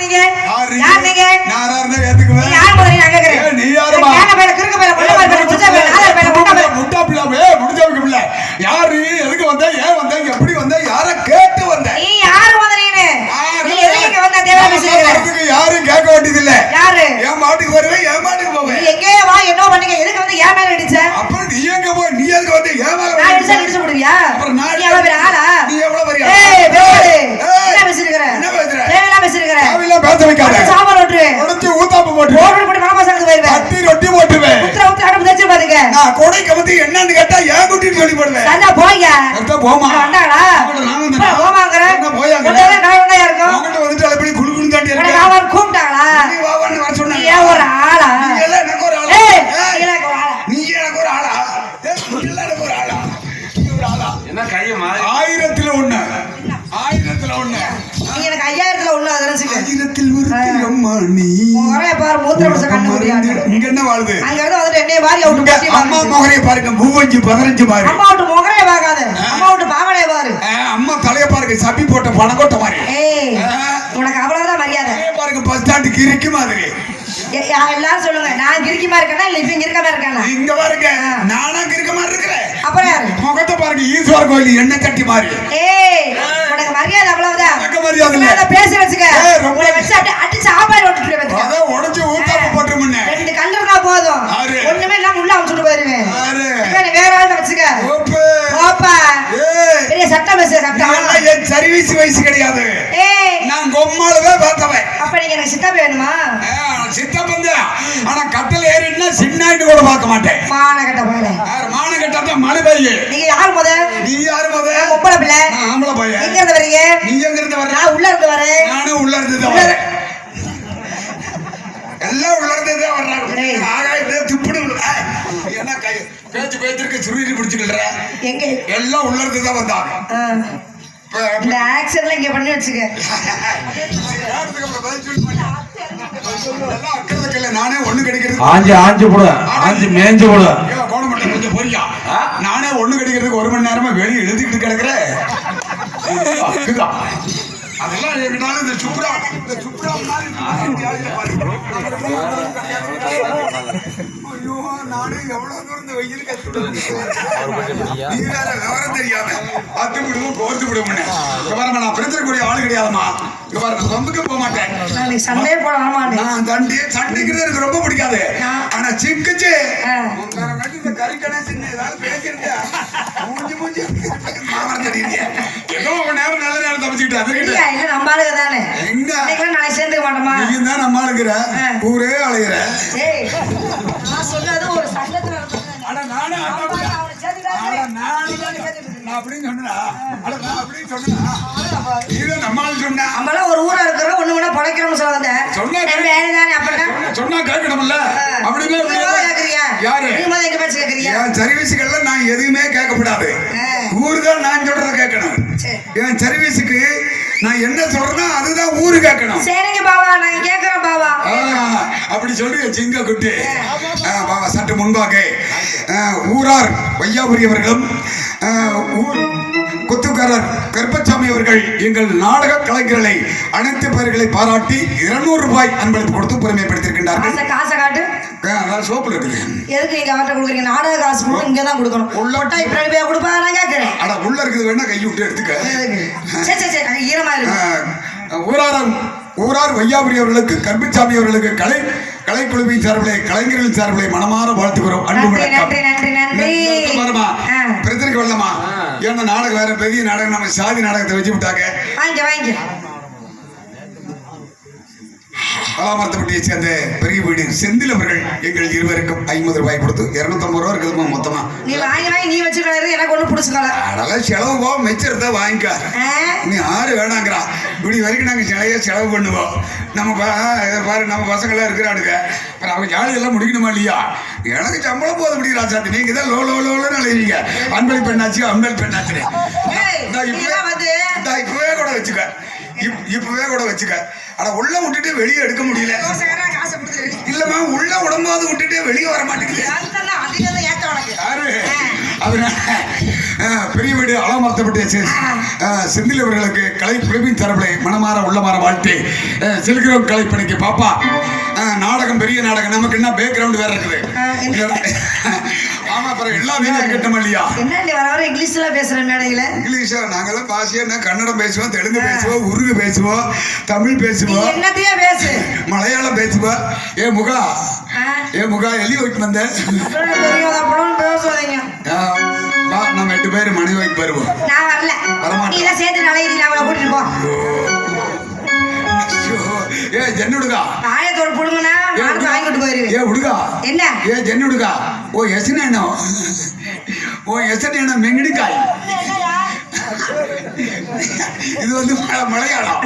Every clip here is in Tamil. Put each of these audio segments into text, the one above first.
நீங்க? யார் நீங்க? யார் நீங்க? நான் யாரா இருந்தா ஏத்துக்குவேன். யார் முதல்ல நான் கேக்குறேன்? நீ யாரும்மா? கேன பையல கிறுக்கு பையல கொள்ள முட்டா முட்டா பிள்ளை, முடிஞ்சவங்க பிள்ளை. யாரு? எதுக்கு வந்த? ஏன் வந்த? எப்படி வந்த? யார கேட்டு வந்த? நீ யார் முதல்லீனு நீ எதுக்கு வந்த? தேவா பேசுறீங்க வரதுக்கு யாரும் கேட்க வேண்டியதில்ல. யாரு? என் மாட்டுக்கு வருவேன் என் மாட்டுக்கு நீ போவேன். எங்கே வா என்ன பண்ணீங்க எதுக்கு வந்து ஏன் மேல இடிச்ச? அப்புறம் நீ எங்க போய் நீ எதுக்கு வந்து ஏன் மேல நான் இடிச்சா? வந்து இடிச்சு போடுவியா? அப்புறம் நான் நீ எவ்வளவு பெரிய ஆளா? நீ எவ்வளவு பெரிய ஆளா? பேரு ஏய், என்ன பேசிருக்கிற என்ன பேசுற? தேவையில்லாம் பேசிருக்கிற தேவையில்லாம் பேச வைக்காத சாம்பார் ஓட்டுருவேன் உடச்சு ஊத்தாப்பு போட்டு ஓட்டு போட்டு மாமா சாருக்கு போயிருவேன் கட்டி ரொட்டி போட்டுவேன் உத்தர உத்தர அடுப்பு தச்சு பாத்துக்க நான் கொடை கமத்தி என்னன்னு கேட்டா ஏன் குட்டின்னு சொல்லி போடுவேன் சண்டா போய்ங்க. கரெக்டா போமா? வந்தாங்களா அவங்கள்ட்ட நான் வந்தேனா? போமாங்கிற என்ன போயாங்கிற? உடனே நான் வெங்காயம் இருக்கும்? அவங்கள்ட்ட வந்துட்டு எப்படி குளு குளு தாண்டி இருக்க நான் கூப்பிட்டாங்களா? நீ வா வான்னு வர நீ சொன்னாங்க ஏன் ஒரு ஆளா? நீ எல்லாம் எனக்கு ஒரு ஆளா? ஏய் எனக்கு ஒரு ஆளா? நீ எனக்கு ஒரு ஆளா? ஏய், நீ எல்லாம் எனக்கு ஒரு ஆளா? நீ ஒரு ஆளா? என்ன கைய மாறி நீ முறைய பாரு மூத்திர பிடிச்ச கண்ணு முடியாது இங்க என்ன வாழுது அங்க இருந்து வந்துட்டு என்னைய அம்மா முகரைய பாருங்க மூவஞ்சு பதினஞ்சு பாரு அம்மா விட்டு முகரைய பார்க்காத. அம்மா விட்டு பாவனைய பாரு. அம்மா தலைய பாருங்க சப்பி போட்ட பணக்கோட்ட மாதிரி ஏய் உனக்கு அவ்வளவுதான் மரியாதை. பாருங்க பஸ் ஸ்டாண்டுக்கு இருக்கு மாதிரி. எல்லாரும் சொல்லுங்க நான் கிறுக்கிமா இருக்கேனா இல்ல இப்ப இங்க இருக்காம இருக்கானா? இங்க பாருங்க நானா இருக்க மாதிரி இருக்கிறேன். அப்புறம் யாரு? முகத்தை பாருங்க ஈஸ்வர கோயில் எண்ணெய் கட்டி மாதிரி ஏய் உனக்கு மரியாதை அவ்வளவுதான். மேல பேசி வச்சுக்க. ரொம்ப- உன்னை வச்சு அப்படியே அடிச்சு ஆப்பாடு ஓட்டுட்டு அதான் உடைச்சு ஊத்தாப்பு போட்டு முன்ன. ரெண்டு கல் இருந்தா போதும்? ஒண்ணுமே இல்லாம உள்ள அமுச்சுட்டு போயிருவேன் வேற ஆள்கிட்ட வச்சுக்க. ஓப்பு. பெரிய சட்டம் பேசு சட்டம் என் சர்வீஸ் வயசு கிடையாது. ஏய். நான் கொம்மாளவே பார்த்தவன். அப்ப நீங்க எனக்கு சித்தப்பா வேணுமா? சித்தப்பன் தான். ஆனா கட்டல ஏறினா சின்னாயிட்டு கூட பார்க்க மாட்டேன். மான கட்ட போயில யார் மான கட்டாதான் மழை பெய்ய நீங்க யார் முத நீ யாரு ஆம்பளை பையன். எங்க இருந்து வரீங்க? நீ எங்க இருந்து வர்ற? நான் உள்ள இருந்து வரேன். நானும் உள்ள இருந்து தான் வரேன். எல்லாம் உள்ள இருந்து தான் வர்றாங்க. ஆகாயத்தை துப்பிடு. என்ன கை? பேச்சு பேச்சிருக்க சுருதி பிடிச்சுக்கிற எங்க? எல்லாம் உள்ள இருந்து தான் வந்தாங்க. இந்த ஆக்சிடென்ட்ல இங்க பண்ணி வச்சுக்க. நானே ஒண்ணு கிடைக்கிறது. ஆஞ்சு ஆஞ்சு போடு. ஆஞ்சு மேஞ்சு போடு. அதுதான். அதெல்லாம் எங்கனாலும் இந்த சுப்ரா இந்த சுப்ரா. ஐயோ நானே எவ்வளவு தூரம் சுடுறது. நீ வேற விவரம் தெரியாம பத்து விடுவோம் கோர்த்து விடுவோம் இங்க பாருங்க நான் பிரச்சனைக்கூடிய ஆளு கிடையாதுமா இங்க பாருங்க சொந்துக்கு போக மாட்டேன். சண்டையே போட வரமாட்டேன் நான் தண்டி சண்டைக்கிறது எனக்கு ரொம்ப பிடிக்காது. ஆனா சிக்குச்சு கறிக்கடை சின்ன ஏதாவது பேசியிருந்தா அதுக்கிட்ட இல்லையா? இல்ல நம்ம ஆளுங்க தானே? எங்க இன்னைக்கு நாளைக்கு சேர்ந்துக்க மாட்டோமா நீங்க தான் நம்ம ஆளுகிற ஆ. ஊரே அழைகிற ஏய் நான் சொன்னது ஒரு சங்கத்துல நடந்தது. ஆனா நானே நான் அப்படின்னு சொன்னா நான் அப்படின்னு சொன்னா இது நம்ம ஆளு சொன்னா. நம்மளாம் ஒரு ஊரா இருக்கிறோம் ஒண்ணு ஒண்ணா சொல்ல வந்தேன் சொன்னா வேலைதானே அப்படின்னா சொன்னா கேட்கணும்ல. அப்படின்னா யாரு? என் சர்வீஸுகள்ல நான் எதுவுமே கேட்கக்கூடாது ஆ. ஊரு தான் நான் சொல்றத கேட்கணும். சரி. என் சர்வீஸுக்கு நான் என்ன சொல்றேனோ அதுதான் ஊரு கேட்கணும். சரிங்க பாவா நான் கேக்குறேன் பாவா. அப்படி சொல்லி சிங்க குட்டி. பாபா சற்று முன்பாக ஊரார் வையாபுரி அவர்களும் ஆ, ஊர் குத்துக்காரர் கருப்பசாமி அவர்கள் எங்கள் நாடக கலைஞர்களை அனைத்து பேர்களை பாராட்டி இருநூறு ரூபாய் அன்பளிப்பு கொடுத்து பெருமைப்படுத்தியிருக்கின்றார்கள். காசை காட்டு. சோப்புல இருக்குது எதுக்கு நீங்க அவர்கிட்ட கொடுக்குறீங்க? நாடக காசு இங்க தான் கொடுக்கணும். உள்ள- உள்ளோட்டா இப்படி ரூபாய் கொடுப்பா நான் கேட்கறேன் அட உள்ள இருக்குது வேணா கை விட்டு எடுத்துக்க. ஈரமா இருக்கு. ஊராரம் ஊரார் வையாபுரி அவர்களுக்கு கருப்புசாமி அவர்களுக்கு கலை கலைக்குழுவின் சார்பிலே கலைஞர்களின் சார்பிலே மனமாற வாழ்த்துக்கிறோம் அன்பு வணக்கம். பிரச்சனைக்கு வரலாமா ஏன்னா நாடகம் வேற பெரிய நாடகம் நம்ம சாதி நாடகத்தை வச்சு விட்டாங்க. பலாமரத்தப்பட்டியை சேர்ந்த பெரிய வீடு செந்தில் அவர்கள் எங்கள் இருவருக்கும் ஐம்பது ரூபாய் கொடுத்து இருநூத்தம்பது ரூபா இருக்குதுமா மொத்தமா. நீ வாங்கி வாங்கி நீ வச்சுக்கிறாரு எனக்கு ஒண்ணு பிடிச்சுக்கல. அதெல்லாம் செலவு போக மிச்சத்தை வாங்கிக்க. நீ யாரு வேணாங்கிறா. இப்படி வரைக்கும் நாங்கள் நிறைய செலவு பண்ணுவோம். நம்ம பா- பாரு நம்ம பசங்களாம் இருக்கிறானுங்க. அப்புறம் அவங்க ஜாலியெல்லாம் முடிக்கணுமா இல்லையா? எனக்கு சம்பளம் போது முடியும் ராசாத்தி நீங்க தான் லோ லோ லோன்னு அழைவீங்க அன்பளி பெண்ணாச்சு அன்பளி பெண்ணாச்சு இப்பவே கூட வச்சுக்க இப்பவே கூட வச்சுக்க. ஆனா உள்ள விட்டுட்டு வெளியே எடுக்க முடியல. இல்லம்மா உள்ள உடம்பாவது விட்டுட்டு வெளியே வர மாட்டேங்குது. பெரிய வீடு அலமர்த்தப்பட்ட செந்தில் அவர்களுக்கு கலை குழுவின் தரப்பிலே மனமாற உள்ளமாற வாழ்த்து. அஹ், செல்கிறோம் கலைப்பணிக்கு. பாப்பா நாடகம் பெரிய நாடகம். நமக்கு என்ன பேக்ரவுண்ட் வேற இருக்குது? அப்புறம் எல்லா வீணா இல்லையா? என்ன இங்கிலீஷ்ல பேசுற மேடையில? இங்கிலீஷ்ல நாங்கெல்லாம் பாசியா கன்னடம் பேசுவோம் தெலுங்கு பேசுவோம் உருது பேசுவோம் தமிழ் பேசுவோம். பேசு. மலையாளம் பேசுவோம் ஏ முகா. ஏ முகா எல்லி வைட்டு வந்த. வா எட்டு பேர் மணி வைக்கு வருவோம். நான் வரல. ஏ உடுகா. என்ன? ஏ ஜென் உடுகா. ஓ எசனேனோ ஓ எசனேனோ மெங்கடிக்காய். இது வந்து மலையாளம்.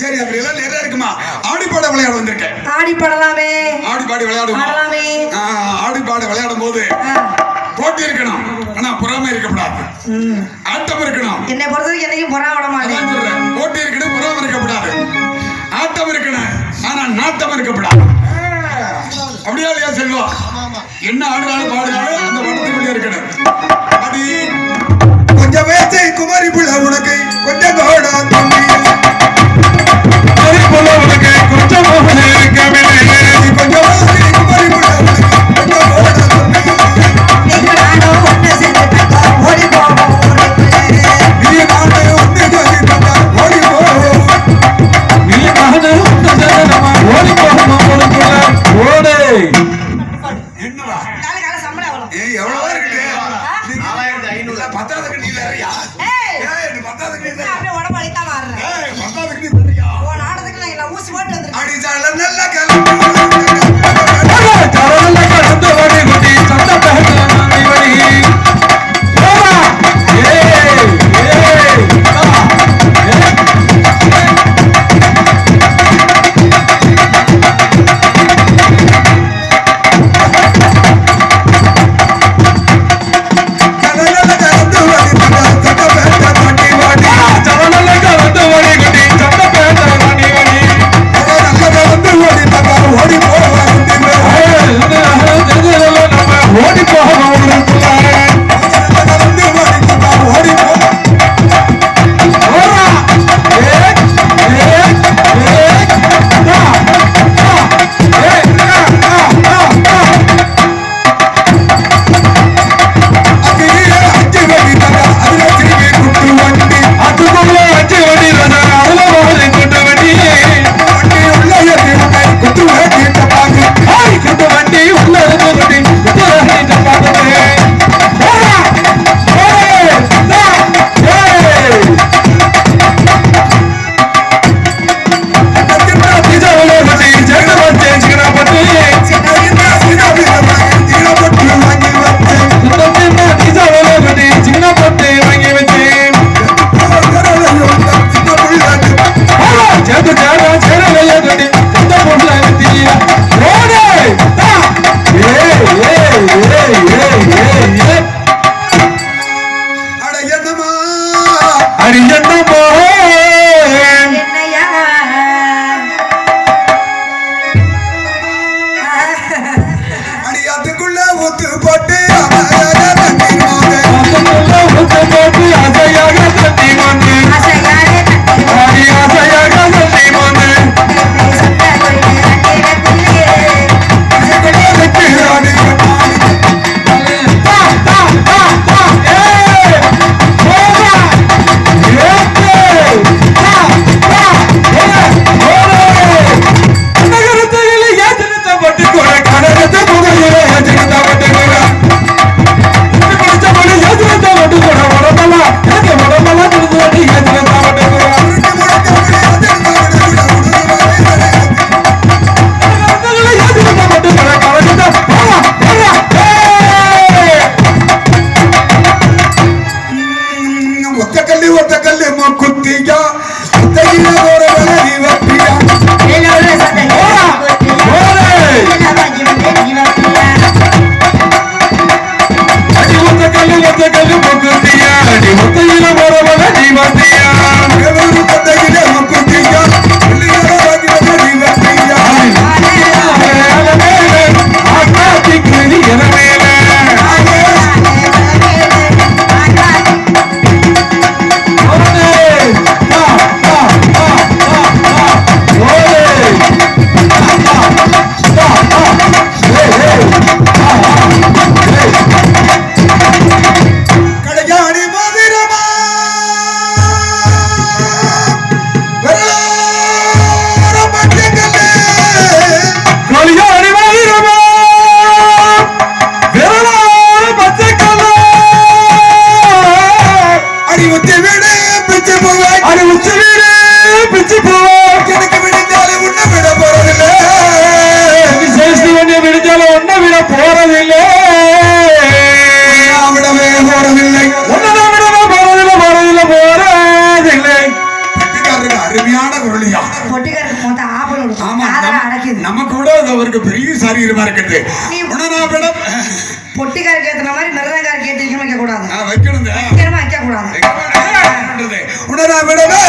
சரி அப்படி எல்லாம் நிறைய இருக்குமா? ஆடிப்பாட விளையாட வந்திருக்கேன். ஆடி பாடலாமே ஆடி பாடி விளையாடுவோம் ஆடி பாட விளையாடும் போது போட்டி இருக்கணும். ஆனா பொறாமை இருக்கக்கூடாது. ஆட்டம் இருக்கணும். என்னை பொறுத்தவரைக்கும் என்னைக்கும் பொறாம அப்படியா இல்லையா செல்வம் என்ன ஆடுனாலும் பாடுனாலும் அந்த வட்டத்துக்குள்ளே இருக்கணும். அது கொஞ்சம் பேசை குமாரி புள்ள உனக்கு கொஞ்சம் கோடா தம்பி. அடைக்குது நம்ம கூட அவருக்கு பெரிய சரீரமா இருக்குது உணராபிடம் பொட்டிக்காரருக்கு ஏத்துற மாதிரி மிருதங்காரருக்கு ஏத்தி வைக்கணும் வைக்க கூடாது வைக்கணும் வைக்க கூடாது உணராபிடமே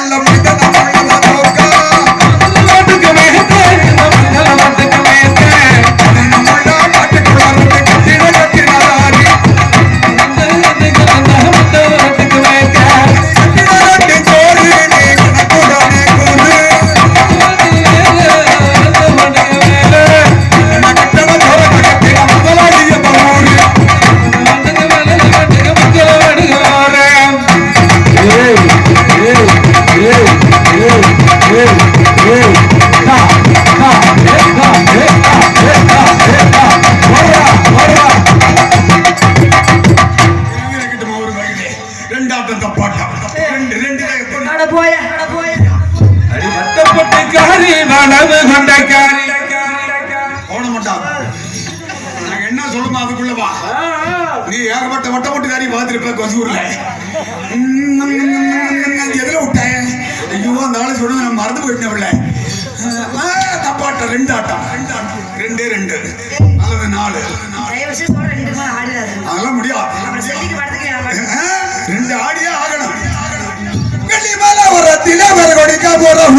en la mañana. கொசூர்ல எதுல விட்டேன் ஐயோ அந்த ஆளு சொன்னது நான் மறந்து போயிட்டேன் பிள்ளை தப்பாட்டம் ரெண்டு ஆட்டம் ரெண்டே ரெண்டு அல்லது நாலு அதெல்லாம் முடியாது ரெண்டு ஆடியே ஆகணும் வெளி மேல ஒரு தினவர் கொடுக்க போறோம்